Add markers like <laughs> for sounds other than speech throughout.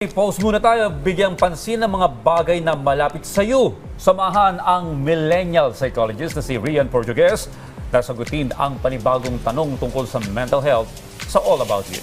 Pause muna tayo, bigyang pansin ng mga bagay na malapit sa iyo. Samahan ang millennial psychologist na si Rian Portugues na sagutin ang panibagong tanong tungkol sa mental health sa All About You.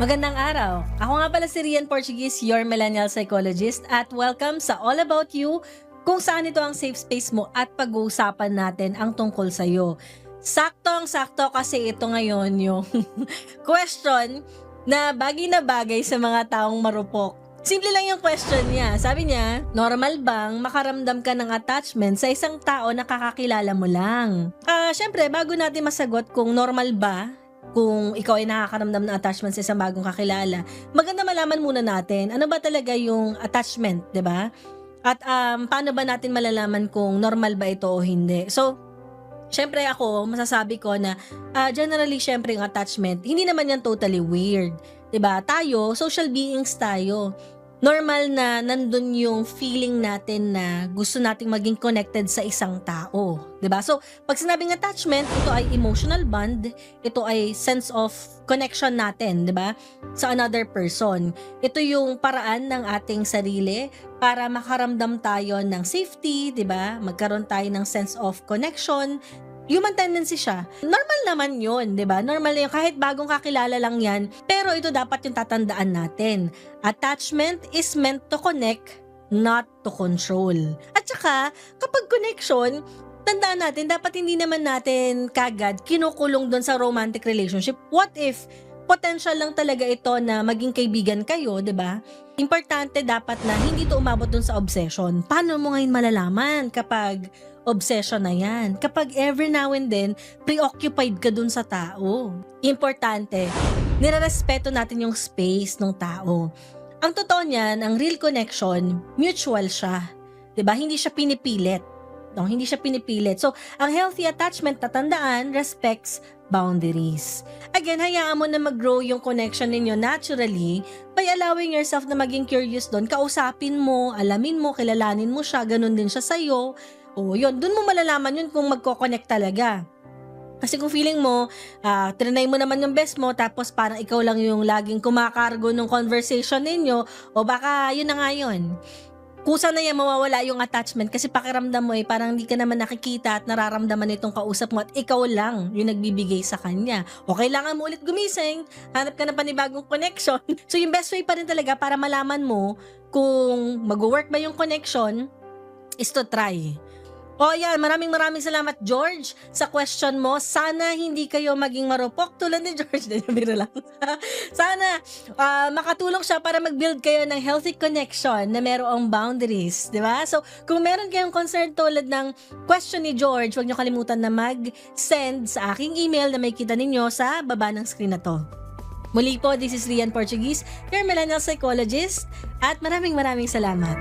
Magandang araw. Ako nga pala si Rian Portuguese, your millennial psychologist at welcome sa All About You kung saan ito ang safe space mo at pag-uusapan natin ang tungkol sa iyo. Saktong sakto kasi ito ngayon yung <laughs> question na bagay na bagay sa mga taong marupok. Simple lang yung question niya. Sabi niya, normal bang makaramdam ka ng attachment sa isang tao na kakakilala mo lang? Ah, syempre, bago natin masagot kung normal ba kung ikaw ay nakakaramdam ng attachment sa isang bagong kakilala, maganda malaman muna natin ano ba talaga yung attachment, 'di ba? At um, paano ba natin malalaman kung normal ba ito o hindi? So, syempre ako, masasabi ko na ah, generally syempre yung attachment, hindi naman yan totally weird. 'Di ba? Tayo, social beings tayo. Normal na nandun yung feeling natin na gusto nating maging connected sa isang tao. Ba? So, pag sinabing attachment, ito ay emotional bond, ito ay sense of connection natin, 'di ba? Sa another person. Ito yung paraan ng ating sarili para makaramdam tayo ng safety, 'di ba? Magkaroon tayo ng sense of connection. Human tendency siya. Normal naman yun, di ba? Normal yun. Kahit bagong kakilala lang yan. Pero ito dapat yung tatandaan natin. Attachment is meant to connect, not to control. At saka, kapag connection, tandaan natin, dapat hindi naman natin kagad kinukulong doon sa romantic relationship. What if potential lang talaga ito na maging kaibigan kayo, 'di ba? Importante dapat na hindi to umabot doon sa obsession. Paano mo ngayon malalaman kapag obsession na 'yan? Kapag every now and then preoccupied ka doon sa tao. Importante, nirerespeto natin yung space ng tao. Ang totoo niyan, ang real connection, mutual siya. 'Di ba? Hindi siya pinipilit. No, hindi siya pinipilit. So, ang healthy attachment tatandaan respects boundaries. Again, hayaan mo na mag-grow yung connection ninyo naturally by allowing yourself na maging curious doon. Kausapin mo, alamin mo, kilalanin mo siya, ganun din siya sa'yo. O yun, doon mo malalaman yun kung magko-connect talaga. Kasi kung feeling mo, ah, trinay mo naman yung best mo, tapos parang ikaw lang yung laging kumakargo ng conversation ninyo, o baka yun na nga yun kusa na yan mawawala yung attachment kasi pakiramdam mo eh parang hindi ka naman nakikita at nararamdaman itong kausap mo at ikaw lang yung nagbibigay sa kanya. O kailangan mo ulit gumising, hanap ka ng panibagong connection. <laughs> So yung best way pa rin talaga para malaman mo kung mag-work ba yung connection is to try. O yan, maraming maraming salamat George sa question mo. Sana hindi kayo maging marupok tulad ni George. <laughs> Biro lang. <laughs> Sana ah, makatulong siya para mag-build kayo ng healthy connection na merong boundaries, ba? So, kung meron kayong concern tulad ng question ni George, huwag niyo kalimutan na mag-send sa aking email na may kita ninyo sa baba ng screen na to. Muli po, this is Rian Portuguese, your millennial psychologist, at maraming maraming salamat.